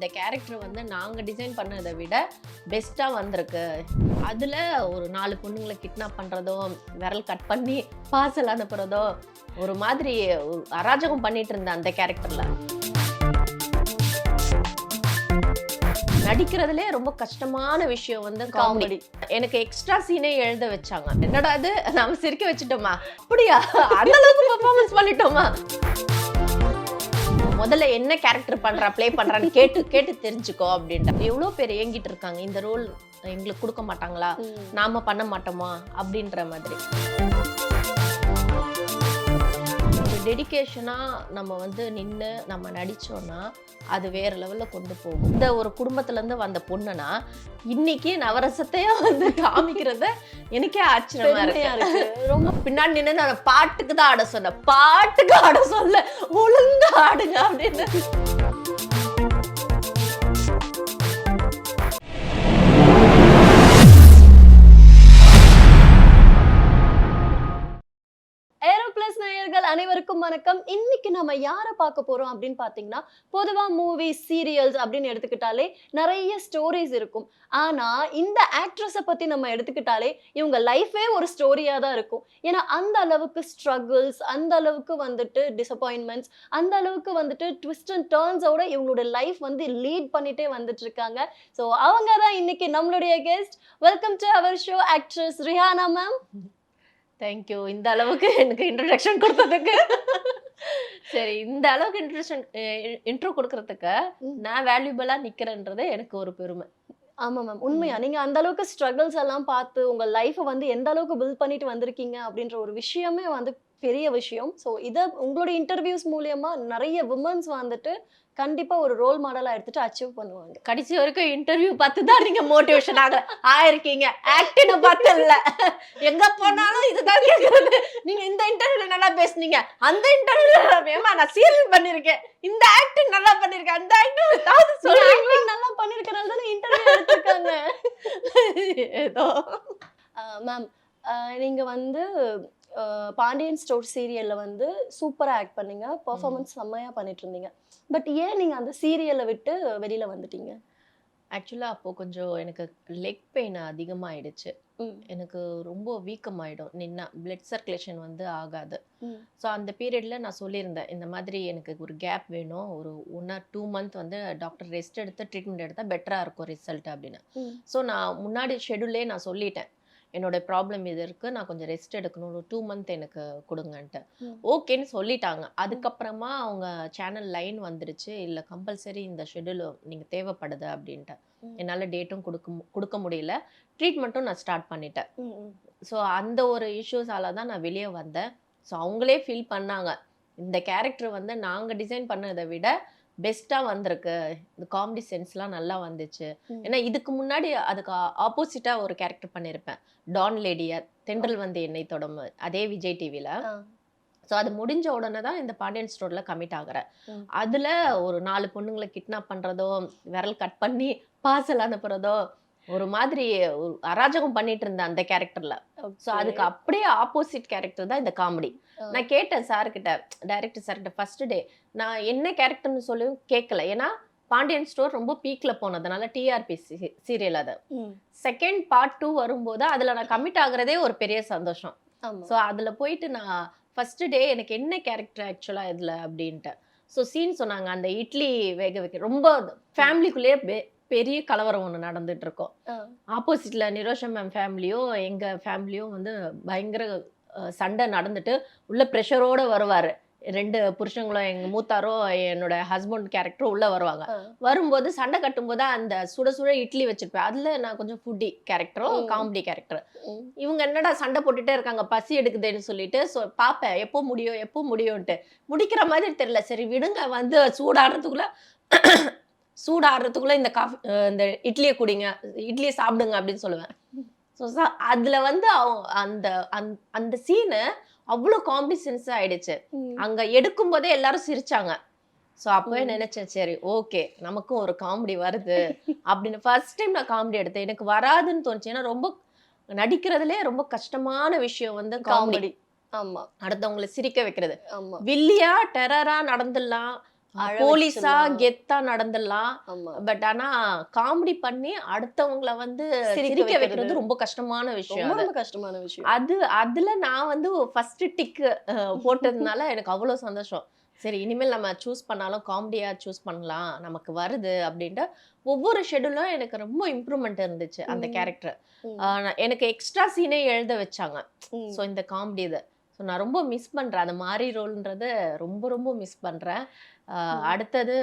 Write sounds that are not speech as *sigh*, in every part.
இந்த கேரக்டர் வந்து நாங்கள் டிசைன் பண்ணதை விட பெஸ்ட்டாக வந்திருக்கு. அதில் ஒரு நாலு பொண்ணுங்களை கிட்னாப் பண்ணுறதோ விரல் கட் பண்ணி பார்சல் அனுப்புறதோ ஒரு மாதிரி அராஜகம் பண்ணிட்டு இருந்தேன் அந்த கேரக்டரில் நடிக்கிறதுலே ரொம்ப கஷ்டமான விஷயம் வந்து காமெடி எனக்கு எக்ஸ்ட்ரா சீனே எழுத வச்சாங்க. என்னடா அது நாம சிரிக்க வச்சுட்டோமா? அப்படியா? அந்த அளவுக்கு பெர்ஃபார்மன்ஸ் பண்ணிட்டோமா? முதல்ல என்ன கேரக்டர் பண்றா ப்ளே பண்றான்னு கேட்டு கேட்டு தெரிஞ்சுக்கோ அப்படின்ட்டு. எவ்வளோ பேர் ஏங்கிட்டு இருக்காங்க இந்த ரோல் எங்களுக்கு கொடுக்க மாட்டாங்களா? நாம பண்ண மாட்டோமா? அப்படின்ற மாதிரி. டெடிகேஷனா நம்ம வந்து நின்று நம்ம நடிச்சோம்னா அது வேற லெவல்ல கொண்டு போகும். இந்த ஒரு குடும்பத்துல இருந்து வந்த பொண்ணுனா இன்னைக்கு நவரசத்தையா வந்து காமிக்கிறத எனக்கே ஆச்சரியமா இருக்கு. ரொம்ப பின்னாடி நின்று நான் பாட்டுக்கு தான் ஆட சொன்னேன். பாட்டுக்கு ஆட சொல்ல ஒழுங்கா ஆடுங்க அப்படின்னு. அனைவருக்கும் வணக்கம். இன்னைக்கு நம்ம யாரை பார்க்க போறோம் அப்படின்னு பாத்தீங்கன்னா பொதுவா மூவிஸ் சீரியல்ஸ் அப்படின்னு எடுத்துக்கிட்டாலே நிறைய ஸ்டோரிஸ் இருக்கும். ஆனா இந்த ஆக்ட்ரஸை பத்தி நம்ம எடுத்துக்கிட்டாலே இவங்க லைஃபே ஒரு ஸ்டோரியா தான் இருக்கும். ஏன்னா அந்த அளவுக்கு ஸ்ட்ரகிள்ஸ் அந்த அளவுக்கு வந்துட்டு டிசப்பாயின்மெண்ட்ஸ் அந்த அளவுக்கு வந்துட்டு ட்விஸ்ட் அண்ட் டேர்ன்ஸோட இவங்களோட லைஃப் வந்து லீட் பண்ணிட்டே வந்துட்டு இருக்காங்க. ஸோ அவங்க தான் இன்னைக்கு நம்மளுடைய guest welcome to our show actress Rihana ma'am thank you இந்த அளவுக்கு எனக்கு இன்ட்ரடக்ஷன் கொடுத்ததுக்கு. சரி இந்த அளவுக்கு இன்ட்ரடக்ஷன் இன்ட்ரோ கொடுக்கறதுக்கு. நான் வேல்யூபிளா நிக்கிறேன்றது எனக்கு ஒரு பெருமை. ஆமா மேம் உண்மையா? நீங்க அந்த அளவுக்கு ஸ்ட்ரகிள்ஸ் எல்லாம் பார்த்து உங்க லைஃபை வந்து எந்த அளவுக்கு பில்ட் பண்ணிட்டு வந்திருக்கீங்க அப்படின்ற ஒரு விஷயமே வந்து பெரிய விஷயம். ஸோ இதை உங்களோட இன்டர்வியூஸ் மூலியமா நிறைய விமன்ஸ் வந்துட்டு கண்டிப்பா ஒரு ரோல் மாடலா எடுத்துட்டு அச்சீவ் பண்ணுவாங்க. கடைசி வரைக்கும் இன்டர்வியூ பார்த்து தான் நீங்க மோட்டிவேஷன் ஆகல ஆயிருக்கீங்க. ஆக்டிங் பார்த்து இல்ல எங்க போனாலும் இதுதான் கேக்குறது. நீங்க இந்த இன்டர்வியூல நல்லா பேசுனீங்க. அந்த இன்டர்வியூல வேமா நான் சீரியல் பண்ணிருக்கேன். இந்த ஆக்டிங் நல்லா பண்ணிருக்கேன். அந்த ஆக்டிங் ஏதாவது சொல்லுங்க நல்லா பண்ணிருக்கனால தானே இன்டர்வியூ எடுத்திருக்காங்க. ஏதோ. மேம் நீங்க வந்து பாண்டியன் ஸ்டோர் சீரியல்ல வந்து சூப்பரா ஆக்ட் பண்ணீங்க. பெர்ஃபார்மன்ஸ் செம்மையா பண்ணிட்டு இருந்தீங்க பட் ஏன் நீங்க அந்த சீரியலை விட்டு வெளியில வந்துட்டீங்க? ஆக்சுவலாக அப்போ கொஞ்சம் எனக்கு லெக் பெயின் அதிகமாயிடுச்சு. ம். எனக்கு ரொம்ப வீக்கமாயிடும். நின்னா பிளட் சர்க்குலேஷன் வந்து ஆகாது. ஸோ அந்த பீரியடில் நான் சொல்லியிருந்தேன். இந்த மாதிரி எனக்கு ஒரு கேப் வேணும். ஒரு ஒன் ஆர் டூ மந்த் வந்து டாக்டர் ரெஸ்ட் எடுத்து ட்ரீட்மெண்ட் எடுத்தால் பெட்டராக இருக்கும் ரிசல்ட் அப்படின்னு. ஸோ நான் முன்னாடி ஷெடியூலே நான் சொல்லிட்டேன். என்னோட ப்ராப்ளம் இது இருக்குது நான் கொஞ்சம் ரெஸ்ட் எடுக்கணும் ஒரு டூ மந்த் எனக்கு கொடுங்கன்ட்டு. ஓகேன்னு சொல்லிட்டாங்க. அதுக்கப்புறமா அவங்க சேனல் லைன் வந்துருச்சு. இல்லை கம்பல்சரி இந்த ஷெடியூல் நீங்கள் தேவைப்படுது அப்படின்ட்டு. என்னால் டேட்டும் கொடுக்க கொடுக்க முடியல. ட்ரீட்மெண்ட்டும் நான் ஸ்டார்ட் பண்ணிட்டேன். ஸோ அந்த ஒரு இஷ்யூஸால தான் நான் வெளியே வந்தேன். ஸோ அவங்களே ஃபீல் பண்ணாங்க. இந்த கேரக்டர் வந்து நாங்கள் டிசைன் பண்ணதை விட பெஸ்ட்டாக வந்திருக்கு. இந்த காமெடி சென்ஸ்லாம் நல்லா வந்துச்சு. ஏன்னா இதுக்கு முன்னாடி அதுக்கு ஆப்போசிட்டாக ஒரு கேரக்டர் பண்ணியிருப்பேன் டான் லேடியா தென்றல் வந்து என்னை தொடும். அதே விஜய் டிவியில். ஸோ அது முடிஞ்ச உடனே தான் இந்த பாண்டியன் ஸ்டோரில் கமிட் ஆகுறேன். அதில் ஒரு நாலு பொண்ணுங்களை கிட்னாப் பண்ணுறதோ விரல் கட் பண்ணி பார்சல் அனுப்புறதோ ஒரு மாதிரி அராஜகம் பண்ணிட்டு இருந்தேன் அந்த கேரக்டரில் ஸோ அதுக்கு அப்படியே ஆப்போசிட் கேரக்டர் தான் இந்த காமெடி ஆ. நான் கேட்டேன் சார்கிட்ட டைரக்டர் சார்கிட்ட ஃபர்ஸ்ட் டே நான் என்ன கேரக்டர்னு சொல்லியும் கேட்கல ஏன்னா பாண்டியன் ஸ்டோர் ரொம்ப பீக்ல போனதுனால டிஆர்பி சீரியல் அது. செகண்ட் பார்ட் டூ வரும்போது அதில் நான் கமிட் ஆகுறதே ஒரு பெரிய சந்தோஷம். ஸோ அதில் போயிட்டு நான் ஃபர்ஸ்ட் டே எனக்கு என்ன கேரக்டர் ஆக்சுவலாக இதில் அப்படின்ட்டு. ஸோ சீன் சொன்னாங்க. அந்த இட்லி வேக வைக்க ரொம்ப ஃபேமிலிக்குள்ளேயே பெரிய கலவரம் ஒன்று நடந்துட்டு இருக்கோம். ஆப்போசிட்ல நிரோஷா மேம் ஃபேமிலியும் எங்க ஃபேமிலியும் வந்து பயங்கர சண்டை நடந்துட்டு உள்ள ப்ரெஷரோட வருவாரு ரெண்டு புருஷங்களும் எங்க மூத்தாரும் என்னோட ஹஸ்பண்ட் கேரக்டரும் உள்ள வருவாங்க. வரும்போது சண்டை கட்டும்போது அந்த சுட சுட இட்லி வச்சிருப்பேன் அதுல நான் கொஞ்சம் ஃபுட்டி கேரக்டரும். Comedy character. இவங்க என்னடா சண்டை போட்டுட்டே இருக்காங்க பசி எடுக்குதுன்னு சொல்லிட்டு ஸோ பார்ப்பேன் எப்போ முடியும் எப்போ முடியும்ன்ட்டு முடிக்கிற மாதிரி தெரியல சரி விடுங்க வந்து சூடாடுறதுக்குள்ள சூடாடுறதுக்குள்ள இந்த காஃபி இந்த இட்லியை குடிங்க இட்லியை சாப்பிடுங்க அப்படின்னு சொல்லுவேன். ஸோ அதுல வந்து அந்த அந்த- சீனு அவ்வளோ காமெடி சென்ஸ் ஆயிடுச்சு. அங்க எடுக்கும் போதே எல்லாரும் சிரிச்சாங்க. ஸோ அப்பவே. நினைச்சேன் சரி ஓகே நமக்கும் ஒரு காமெடி வருது. அப்படின்னு ஃபர்ஸ்ட் டைம் நான் காமெடி எடுத்தேன். எனக்கு வராதுன்னு தோணுச்சு. ஏன்னா ரொம்ப நடிக்கிறதுலே ரொம்ப கஷ்டமான விஷயம் வந்து காமெடி ஆமா. அடுத்தவங்களை சிரிக்க வைக்கிறது. ஆமா. வில்லியா டெரரா நடந்துடலாம். போலீஸா. கெத்தா நடந்துடலாம். பட் ஆனா காமெடி பண்ணி அடுத்தவங்கள வந்து சிரிக்க வைக்கிறது. ரொம்ப கஷ்டமான விஷயம் ரொம்ப கஷ்டமான விஷயம். அது அதுல நான் வந்து ஃபர்ஸ்ட் டிக் போட்டதுனால எனக்கு அவ்வளவு சந்தோஷம். சரி இனிமேல் நம்ம சூஸ் பண்ணாலும் காமெடியா சூஸ் பண்ணலாம். நமக்கு வருது அப்படின்ட்டு ஒவ்வொரு ஷெடியூலும் எனக்கு ரொம்ப இம்ப்ரூவ்மெண்ட் இருந்துச்சு அந்த. கேரக்டர் எனக்கு எக்ஸ்ட்ரா சீனே எழுத வச்சாங்க. ஸோ இந்த காமெடி இது. ஸோ நான் ரொம்ப மிஸ் பண்றேன். அந்த மாரி ரோல்ன்றது ரொம்ப ரொம்ப மிஸ் ம். அடுத்தது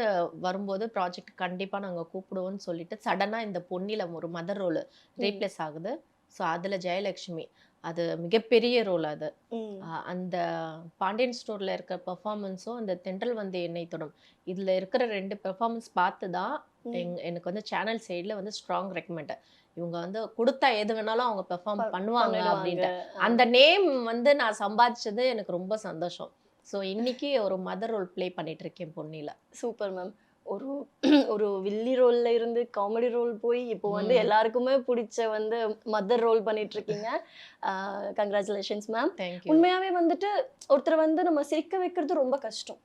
வரும்போது ப்ராஜெக்ட் கண்டிப்பா நாங்க கூப்பிடுவோம்னு சொல்லிட்டு சடனா இந்த பொன்னில ஒரு மதர் ரோல் ரீப்ளேஸ் ஆகுது. ஸோ அதுல ஜெயலட்சுமி அது மிகப்பெரிய ரோல் அது. அந்த பாண்டியன் ஸ்டோர்ல இருக்க பெர்ஃபார்மன்ஸும் அந்த தென்றல் வந்து எண்ணெய் தொடும் இதுல இருக்கிற ரெண்டு பெர்ஃபார்மன்ஸ் பார்த்து தான் எனக்கு வந்து சேனல் சைடில் வந்து ஸ்ட்ராங் ரெக்கமெண்ட். இவங்க வந்து கொடுத்தா எது வேணாலும் அவங்க பெர்ஃபார்ம் பண்ணுவாங்க. அப்படின்ட்டு. அந்த நேம் வந்து நான் சம்பாதிச்சது எனக்கு ரொம்ப சந்தோஷம். ஸோ இன்னைக்கு ஒரு மதர் ரோல் ப்ளே பண்ணிட்டு இருக்கேன் பொன்னில. சூப்பர் மேம் ஒரு ஒரு வில்லி ரோல்ல இருந்து காமெடி ரோல் போய் இப்போ வந்து. எல்லாருக்குமே பிடிச்ச வந்து மதர் ரோல் பண்ணிட்டு இருக்கீங்க கங்க்ராச்சுலேஷன்ஸ் மேம் உண்மையாவே வந்துட்டு ஒருத்தர் வந்து நம்ம சிரிக்க வைக்கிறது ரொம்ப கஷ்டம்.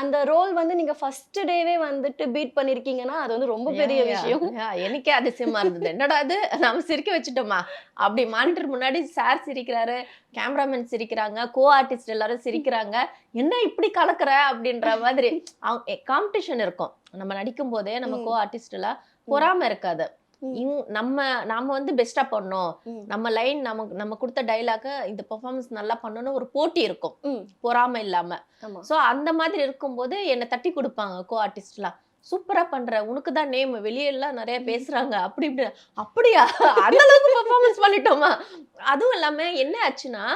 அந்த ரோல் வந்து நீங்க ஃபர்ஸ்ட் டேவே வந்துட்டு பீட் பண்ணிருக்கீங்கன்னா அது வந்து ரொம்ப பெரிய விஷயம். எனக்கே அதிசயமா இருந்தது. என்னடா அது நம்ம சிரிக்க வச்சுட்டோமா? அப்படி மானிட்டர் முன்னாடி சார் சிரிக்கிறாரு கேமராமேன் சிரிக்கிறாங்க கோ ஆர்டிஸ்ட் எல்லாரும் சிரிக்கிறாங்க. என்ன இப்படி கலக்குற? அப்படின்ற மாதிரி. காம்படிஷன் இருக்கும். நம்ம நடிக்கும் போதே நம்ம. கோ ஆர்டிஸ்ட் எல்லாம் பொறாம இருக்காது. ம். இவ்- நம்ம நாம வந்து பெஸ்டா பண்ணோம். நம்ம லைன் நமக்கு நம்ம கொடுத்த டைலாக இந்த பெர்ஃபார்மன்ஸ் நல்லா பண்ணணும் ஒரு போட்டி இருக்கும். பொறாம இல்லாம. சோ அந்த மாதிரி இருக்கும்போது என்னை தட்டி கொடுப்பாங்க கோ ஆர்டிஸ்ட்லாம் சூப்பரா பண்ற உனக்கு தான் நேம் வெளியே எல்லாம் நிறைய பேசுறாங்க. அப்படி இப்படி. அப்படியா? *laughs* அந்த அளவுக்கு பெர்ஃபார்மன்ஸ் பண்ணிட்டோமா? அதுவும் இல்லாம என்ன ஆச்சுன்னா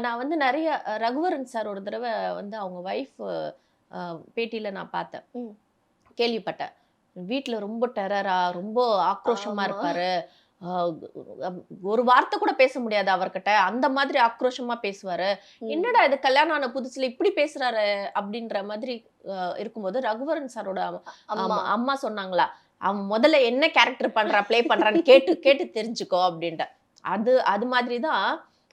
நான் வந்து நிறைய ரகுவரன் சார் ஒரு தடவை வந்து அவங்க ஒய்ஃப் பேட்டியில நான் பார்த்தேன். கேள்விப்பட்டேன். வீட்ல ரொம்ப டெரரா ரொம்ப ஆக்ரோஷமா. இருப்பாரு. ஒரு வார்த்தை கூட பேச முடியாது அவர்கிட்ட. அந்த மாதிரி ஆக்ரோஷமா பேசுவாரு. என்னடா இது கல்யாணம் ஆன புதுசுல இப்படி பேசுறாரு அப்படின்ற மாதிரி இருக்கும்போது ரகுவரன் சாரோட அம்மா சொன்னாங்களா அவன் முதல்ல என்ன கேரக்டர் பண்றா ப்ளே பண்றான்னு கேட்டு கேட்டு தெரிஞ்சுக்கோ அப்படின்ட்டு. அது அது மாதிரி தான்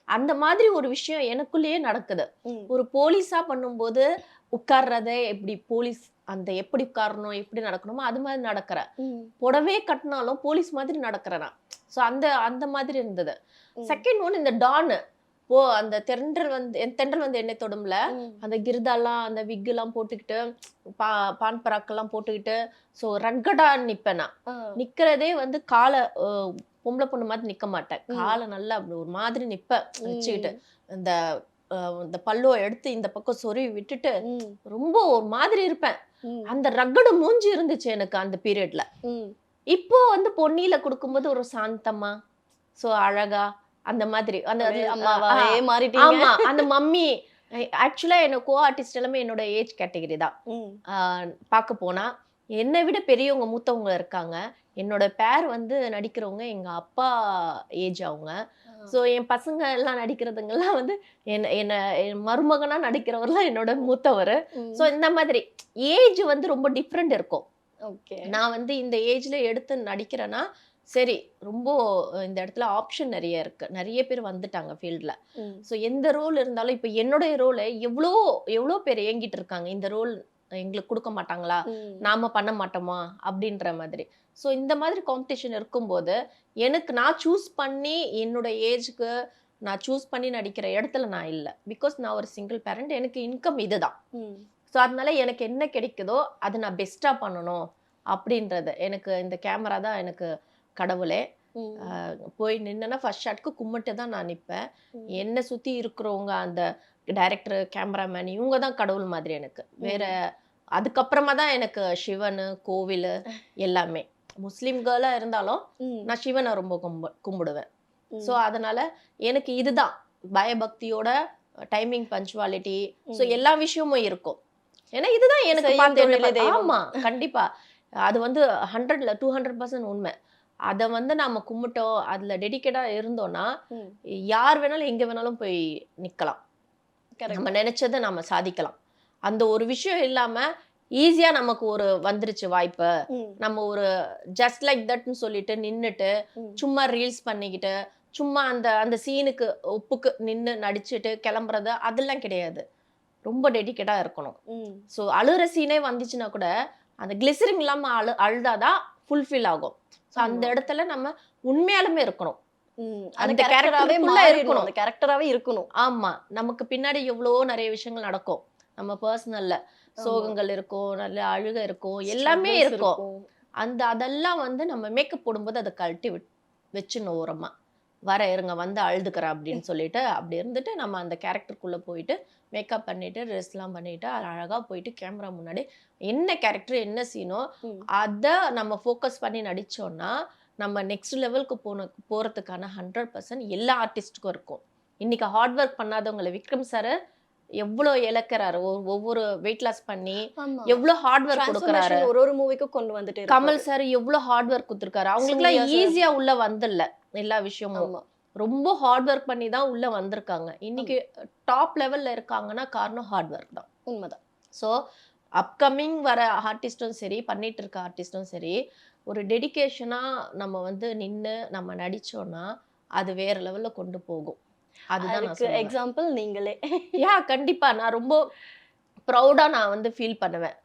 அந்த மாதிரி ஒரு விஷயம் எனக்குள்ளேயே நடக்குது. ஒரு போலீஸா பண்ணும்போது உட்கார்றதே எப்படி போலீஸ் அந்த எப்படி உட்காரணும் எப்படி நடக்கணுமோ அது மாதிரி நடக்கிற. புடவே கட்டினாலும் போலீஸ் மாதிரி நடக்கிறேன் நான் ஸோ அந்த அந்த மாதிரி இருந்தது. செகண்ட் ஒன் இந்த டான் போ அந்த தென்றல் வந்து என் தென்றல் வந்து எண்ணெய் தொடும்ல. அந்த கிருதாலாம் அந்த wig எல்லாம் போட்டுக்கிட்டு பா பான் பராக்கெல்லாம் போட்டுக்கிட்டு ஸோ ரக்கடா நிப்பேன் நான் ஆ. நிக்கிறதே வந்து காலை பொம்பளை பொண்ணு மாதிரி நிக்க மாட்டேன். காலை நல்லா அப்படி ஒரு மாதிரி நிப்பேன் ம். வச்சுக்கிட்டு இந்த இந்த பல்லுவ எடுத்து இந்த பக்கம் சொருவி விட்டுட்டு. ரொம்ப ஒரு மாதிரி இருப்பேன். அந்த ரக்கடு மூஞ்சி இருந்துச்சு எனக்கு அந்த பீரியட்ல. இப்போ வந்து பொன்னியில கொடுக்கும்போது ஒரு சாந்தமா சோ அழகா அந்த மாதிரி அந்த ஆமா அந்த மம்மி ஆக்சுவலா எனக்கு கோ ஆர்டிஸ்ட் எல்லாமே என்னோட ஏஜ் கேட்டகரி தான் பார்க்க போனா என்னை விட பெரியவங்க மூத்தவங்க இருக்காங்க. என்னோட பேர் வந்து நடிக்கிறவங்க எங்க அப்பா ஏஜ் அவங்க. ஸோ என் பசங்க எல்லாம் நடிக்கிறதுங்கெல்லாம் வந்து என்ன என்ன என் மருமகனா நடிக்கிறவர்லாம் என்னோட மூத்தவர். ஸோ இந்த மாதிரி ஏஜ் வந்து ரொம்ப டிஃப்ரெண்ட் இருக்கும். ஓகே. நான் வந்து இந்த ஏஜ்ல எடுத்து நடிக்கிறேன்னா சரி ரொம்ப இந்த இடத்துல ஆப்ஷன் நிறைய இருக்கு. நிறைய பேர் வந்துட்டாங்க ஃபீல்டில். ஸோ எந்த ரோல் இருந்தாலும் இப்போ என்னுடைய ரோலை எவ்வளோ எவ்வளோ பேர் ஏங்கிட்டு இருக்காங்க இந்த ரோல் எங்களுக்கு கொடுக்க மாட்டாங்களா. நாம பண்ண மாட்டோமா? அப்படின்ற மாதிரி. ஸோ இந்த மாதிரி காம்படிஷன் இருக்கும்போது எனக்கு நான் சூஸ் பண்ணி என்னோட ஏஜ்க்கு நான் சூஸ் பண்ணி நடிக்கிற இடத்துல நான் இல்லை. பிகாஸ் நான் ஒரு சிங்கிள் பேரண்ட் எனக்கு இன்கம் இதுதான். ஸோ அதனால எனக்கு என்ன கிடைக்குதோ அதை நான் பெஸ்ட்டாக பண்ணணும். அப்படின்றது. எனக்கு இந்த கேமரா தான் எனக்கு கடவுளே. போய் நின்னா ஃபர்ஸ்ட் ஷாட்க்கு கும்பிட்டு தான் நான் நிற்பேன். என்னை சுற்றி இருக்கிறவங்க அந்த டைரக்டர் கேமராமேன் இவங்க தான் கடவுள் மாதிரி எனக்கு வேற அதுக்கப்புறமா தான் எனக்கு சிவன் கோவில் எல்லாமே முஸ்லீம் கேர்ளாக இருந்தாலும். நான் சிவனை ரொம்ப கும்பு கும்பிடுவேன். ஸோ அதனால எனக்கு இதுதான் பயபக்தியோட டைமிங் பஞ்சுவாலிட்டி ஸோ. எல்லா விஷயமும் இருக்கும் ஏன்னா இதுதான் எனக்கு. ஆமா கண்டிப்பா அது வந்து ஹண்ட்ரட்ல டூ ஹண்ட்ரட் பர்சன்ட் உண்மை அதை வந்து நாம கும்பிட்டோம் அதுல டெடிக்கேட்டா இருந்தோம்னா. யார் வேணாலும் எங்க வேணாலும் போய் நிக்கலாம். நம்ம நினைச்சதை நம்ம சாதிக்கலாம் அந்த ஒரு விஷயம் இல்லாம ஈஸியா நமக்கு ஒரு வந்துருச்சு வாய்ப்பு. நம்ம ஒரு ஜஸ்ட் லைக் தட்னு சொல்லிட்டு நின்னுட்டு ம். சும்மா ரீல்ஸ் பண்ணிக்கிட்டு சும்மா அந்த அந்த சீனுக்கு ஒப்புக்கு நின்று நடிச்சுட்டு கிளம்புறது அதெல்லாம் கிடையாது ரொம்ப டெடிக்கேட்டா இருக்கணும். ஸோ அழுகிற சீனே வந்துச்சுன்னா கூட அந்த கிளிசரிங் இல்லாம அழு அழுதாதான் ஃபுல்ஃபில் ஆகும் ஸோ அந்த. இடத்துல நம்ம உண்மையாலுமே இருக்கணும். அந்த மாறிடணும். இருக்கணும். அந்த கேரக்டராவே இருக்கணும். ஆமா. நமக்கு பின்னாடி எவ்வளோ நிறைய விஷயங்கள் நடக்கும். நம்ம பர்சனல்ல சோகங்கள் இருக்கும் நல்ல அழுக இருக்கும் எல்லாமே இருக்கும். அந்த அதெல்லாம் வந்து நம்ம மேக்கப் போடும்போது அதை கழட்டி விட் வச்சிடணும் ஓரமா. வர இருங்க வந்து அழுதுக்கிறேன் அப்படின்னு சொல்லிட்டு அப்படி இருந்துட்டு நம்ம அந்த கேரக்டருக்குள்ள போயிட்டு மேக்கப் பண்ணிட்டு ட்ரெஸ்லாம் பண்ணிட்டு அது அழகா போயிட்டு கேமரா முன்னாடி என்ன கேரக்டர் என்ன சீனோ. அதை நம்ம ஃபோக்கஸ் பண்ணி நடிச்சோம்னா நம்ம நெக்ஸ்ட் லெவலுக்கு போன போறதுக்கான ஹண்ட்ரட் பர்சன்ட் எல்லா ஆர்டிஸ்ட்டுக்கும் இருக்கும். இன்னைக்கு ஹார்ட் ஒர்க் பண்ணாதவங்களை விக்ரம் சார் எவ்வளோ இழக்கிறாரு? ஒவ்வொரு வெயிட் லாஸ் பண்ணி. எவ்வளோ ஹார்ட் ஒர்க் கொடுக்குறாரு? ஒரு ஒரு மூவிக்கும் கொண்டு வந்துட்டே. கமல் சார் எவ்வளோ ஹார்ட் ஒர்க் கொடுத்துருக்காரு? அவங்களுக்குலாம் சூர்யா sir. ஈஸியா உள்ள வந்துடல எல்லா விஷயமும். ரொம்ப ஹார்ட் ஒர்க் பண்ணி தான் உள்ள வந்திருக்காங்க. இன்னைக்கு டாப் லெவல்ல இருக்காங்கன்னா காரணம் ஹார்ட் ஒர்க் தான். உண்மைதான். ஸோ அப்கமிங் வர ஆர்டிஸ்டும் சரி பண்ணிட்டு இருக்க ஆர்டிஸ்டும் சரி ஒரு டெடிகேஷனா நம்ம வந்து நின்று நம்ம நடிச்சோம்னா அது வேற லெவல்ல கொண்டு போகும். அதுதான். எக்ஸாம்பிள் நீங்களே. யா கண்டிப்பா. நான் ரொம்ப ப்ரௌடா நான் வந்து ஃபீல் பண்ணுவேன்.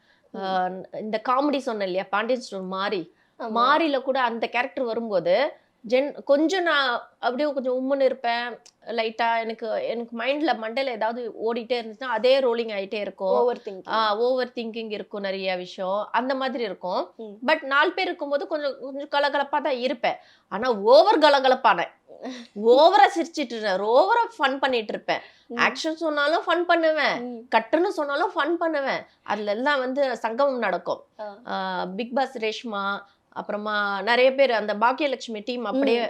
இந்த காமெடி சொன்னேன் இல்லையா பாண்டியன் ஸ்டோர் மாறி. மாறில கூட அந்த கேரக்டர் வரும்போது ஜென் கொஞ்சம் நான் அப்படியே கொஞ்சம் உம்முன்னு இருப்பேன். லைட்டா எனக்கு எனக்கு மைண்ட்ல மண்டையில ஏதாவது ஓடிட்டே இருந்துச்சுன்னா அதே ரோலிங் ஆயிட்டே இருக்கும். Overthinking. ஓவர் திங்கிங் இருக்கும் நிறைய விஷயம். அந்த மாதிரி இருக்கும். பட் நாலு பேர் இருக்கும்போது கொஞ்சம் கொஞ்சம் கலகலப்பா தான் இருப்பேன். ஆனா ஓவர் கலகலப்பான ஓவரா சிரிச்சிட்டு இருந்தேன். ஓவரா ஃபன் பண்ணிட்டு இருப்பேன். ஆக்ஷன் சொன்னாலும் ஃபன் பண்ணுவேன். கட்டுன்னு சொன்னாலும் ஃபன் பண்ணுவேன். அதுல எல்லாம் வந்து சங்கமம் நடக்கும். பிக் பாஸ் ரேஷ்மா அப்புறமா நிறைய பேர் அந்த பாக்கியலட்சுமி டீம் அப்படியே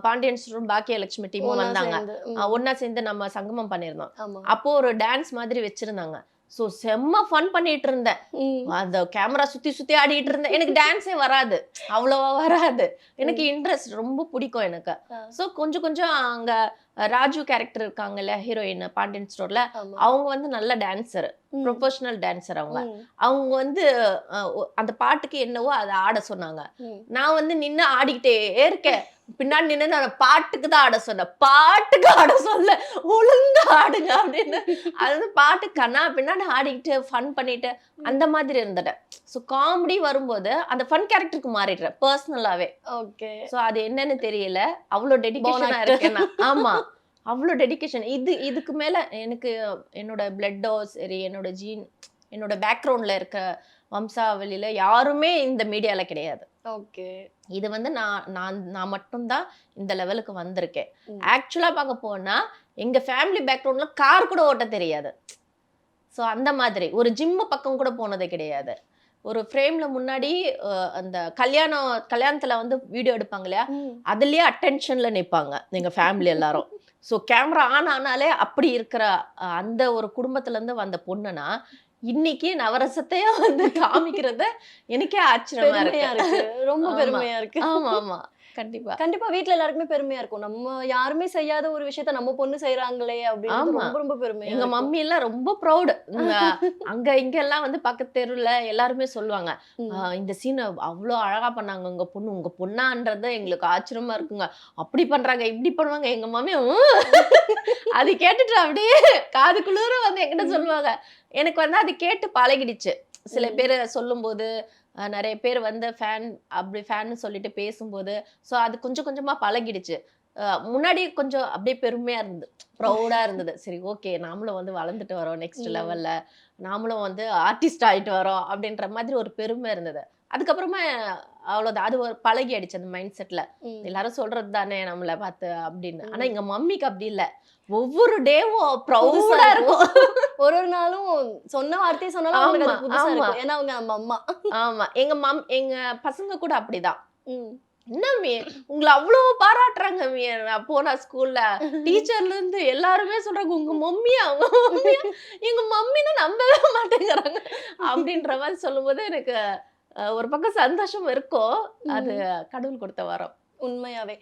பாண்டியன் ஸ்டோரும் பாக்கியலட்சுமி டீமும் வந்தாங்க. ஒண்ணா சேர்ந்து நம்ம சங்கமம் பண்ணியிருந்தோம். ஆமா. அப்போ ஒரு டான்ஸ் மாதிரி வச்சிருந்தாங்க. சோ செம்ம ஃபன் பண்ணிட்டு இருந்தேன். அந்த கேமரா சுத்தி சுத்தி ஆடிட்டு இருந்தேன் எனக்கு டான்ஸே வராது அவ்வளவா வராது எனக்கு இன்ட்ரெஸ்ட் ரொம்ப பிடிக்கும் எனக்கு. சோ கொஞ்சம் கொஞ்சம் அங்க ராஜு கேரக்டர் இருக்காங்கல்ல ஹீரோயின் பாண்டியன் ஸ்டோர்ல. அவங்க வந்து நல்ல டான்சர். ப்ரொஃபஷனல் டான்சர் அவங்க. அவங்க வந்து அந்த பாட்டுக்கு என்னவோ அதை ஆட சொன்னாங்க. நான் வந்து நின்னு ஆடிக்கிட்டே இருக்கேன் பின்னாடி நின்னு நான் பாட்டுக்கு தான் ஆட சொன்னேன் பாட்டுக்கு ஆட சொல்ல ஒழுங்கா ஆடுங்க அப்படின்னு. அது பாட்டு கண்ணா பின்னாடி ஆடிக்கிட்டு ஃபன் பண்ணிட்டு அந்த மாதிரி இருந்துட்டேன். ஸோ காமெடி வரும்போது அந்த ஃபன் கேரக்டருக்கு மாறிடுறேன் பர்சனலாவே Okay. ஸோ அது என்னன்னு தெரியல. அவ்வளோ டெடிகேஷனா actor. இருக்கேன். *laughs* ஆமா. அவ்வளோ டெடிகேஷன் இது இதுக்கு மேல எனக்கு என்னோட பிளட்டோ சரி என்னோட ஜீன் என்னோட பேக்ரவுண்ட்ல இருக்க வம்சாவளியில யாருமே இந்த மீடியால கிடையாது. Okay. இது வந்து நான் நான் நான் மட்டும்தான் இந்த லெவலுக்கு வந்திருக்கேன். ம். ஆக்சுவலா பார்க்க போனா எங்க ஃபேமிலி பேக்ரவுண்ட்ல கார் கூட ஓட்ட தெரியாது. ஸோ அந்த மாதிரி. ஒரு ஜிம்மு பக்கம் கூட போனது கிடையாது. ஒரு ஃப்ரேம்ல முன்னாடி அந்த கல்யாணம் கல்யாணத்துல வந்து வீடியோ எடுப்பாங்க இல்லையா. அதுலயே அட்டென்ஷன்ல நிப்பாங்க எங்க ஃபேமிலி எல்லாரும். ஸோ கேமரா ஆன் ஆனாலே அப்படி இருக்கிற அந்த ஒரு குடும்பத்துல இருந்து வந்த பொண்ணுனா இன்னைக்கு நவரசத்தையே வந்து காமிக்கிறது எனக்கே ஆச்சரியமா இருக்கு. ரொம்ப. பெருமையா இருக்கு. ஆமா ஆமா. கண்டிப்பா கண்டிப்பா வீட்ல எல்லாருக்குமே பெருமையா இருக்கும் நம்ம யாருமே செய்யாத ஒரு விஷயத்த நம்ம பொண்ணு செய்யறாங்களே அப்படின்னு. ரொம்ப ரொம்ப பெருமையா எங்க. மம்மி எல்லாம் ரொம்ப ப்ரௌடு *laughs* அங்க இங்க எல்லாம் வந்து பக்கத்து தெருவுல எல்லாருமே சொல்லுவாங்க ம். "ஆஹ் இந்த சீனை அவ்வளோ அழகா பண்ணாங்க உங்க பொண்ணு உங்க பொண்ணான்றது எங்களுக்கு ஆச்சரியமா இருக்குங்க அப்படி பண்றாங்க இப்படி பண்ணுவாங்க எங்க மம்மி. *laughs* அது கேட்டுட்டு அப்படியே காது குளிர வந்து என்கிட்ட சொல்லுவாங்க எனக்கு வந்து அது கேட்டு பழகிடுச்சு சில. பேர் சொல்லும்போது நிறைய பேர் வந்து ஃபேன் அப்படி ஃபேன்னு சொல்லிட்டு பேசும்போது ஸோ அது கொஞ்சம் கொஞ்சமா பழகிடுச்சு. முன்னாடி கொஞ்சம் அப்படியே பெருமையா இருந்தது ப்ரௌடா *laughs* இருந்தது. சரி ஓகே நாமளும் வந்து வளர்ந்துட்டு வரோம் நெக்ஸ்ட். லெவல்ல நாமளும் வந்து ஆர்டிஸ்ட் ஆயிட்டு வரோம் அப்படின்ற மாதிரி ஒரு பெருமை இருந்தது. அதுக்கப்புறமா அவ்வளோதான் அது ஒரு பழகி ஆயிடுச்சு அந்த மைண்ட் செட்ல ம். எல்லாரும் சொல்றது தானே நம்மள பார்த்து அப்படின்னு. ஆனா ம். எங்க மம்மிக்கு அப்படி இல்ல. ஒவ்வொரு டேவும் ப்ரௌடா இருக்கும். *laughs* ஒரு ஒரு நாளும் சொன்ன வார்த்தையை சொன்னாலும் அவங்களுக்கு அது புதுசா. இருக்கும். ஏன்னா அவங்க நம்ம அம்மா. ஆமா. எங்க மம் எங்க பசங்க கூட அப்படிதான். என்ன மீ உங்களை அவ்வளவு பாராட்டுறாங்க மீ போனா ஸ்கூல்ல டீச்சர்ல *laughs* இருந்து எல்லாருமே சொல்றாங்க உங்க மம்மியா உங்க மம்மியா? எங்க மம்மின்னு நம்பவே மாட்டேங்கிறாங்க. அப்படின்ற மாதிரி சொல்லும்போது எனக்கு ஒரு பக்கம் சந்தோஷம் இருக்கும். அது கடவுள் கொடுத்த வரம். உண்மையாவே.